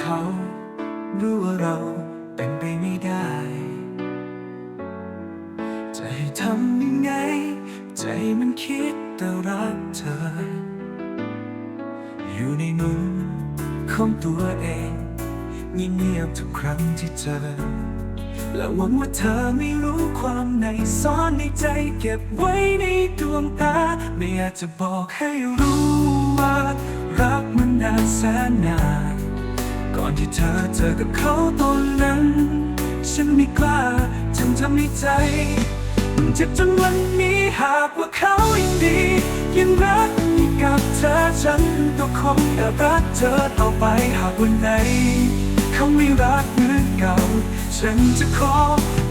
เขา รู้ว่าเราเป็นไปไม่ได้ จะให้ทำยังไง ใจมันคิดแต่รักเธอ อยู่ในมุมของตัวเองเงียบๆทุกครั้งที่เจอ และหวังว่าเธอไม่รู้ความในซ่อนในใจเก็บไว้ในดวงตา ไม่อยากจะบอกให้รู้ว่า รักมันนานแสนนาน ที่เธอเจอกับเขาตอนนั้น ฉันไม่กล้าจึงทำให้ใจมันเจ็บจนวันนี้หากว่าเขายังดี ยังรักกับเธอฉันก็คงจะรักเธอต่อไปหากวันไหนเขาไม่รักเหมือนเก่า ฉันจะขอ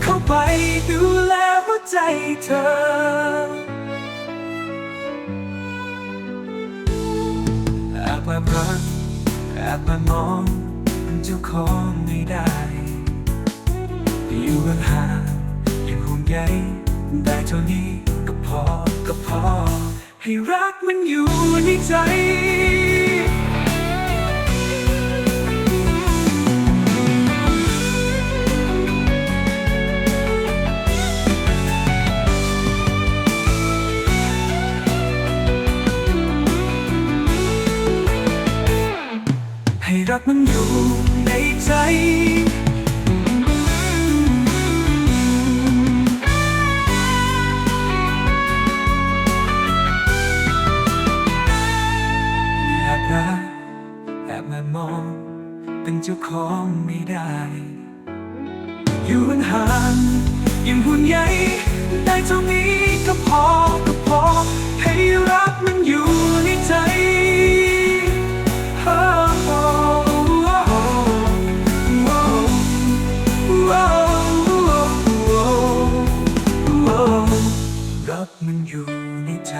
เข้าไปดูแลหัวใจเธอแอบมารักแอบมามอง เจ้าของไม่ได้อยู่ห่างๆยังห่วงใยได้เท่านี้ก็พอก็พอ ให้รักมันอยู่ในใจให้รักมันอยู่ ในใจแอบรักแอบมามอง เป็นเจ้าของไม่ได้ อยู่ห่างยังห่วงใยได้เท่านี้ ดมันอยู่ในใจ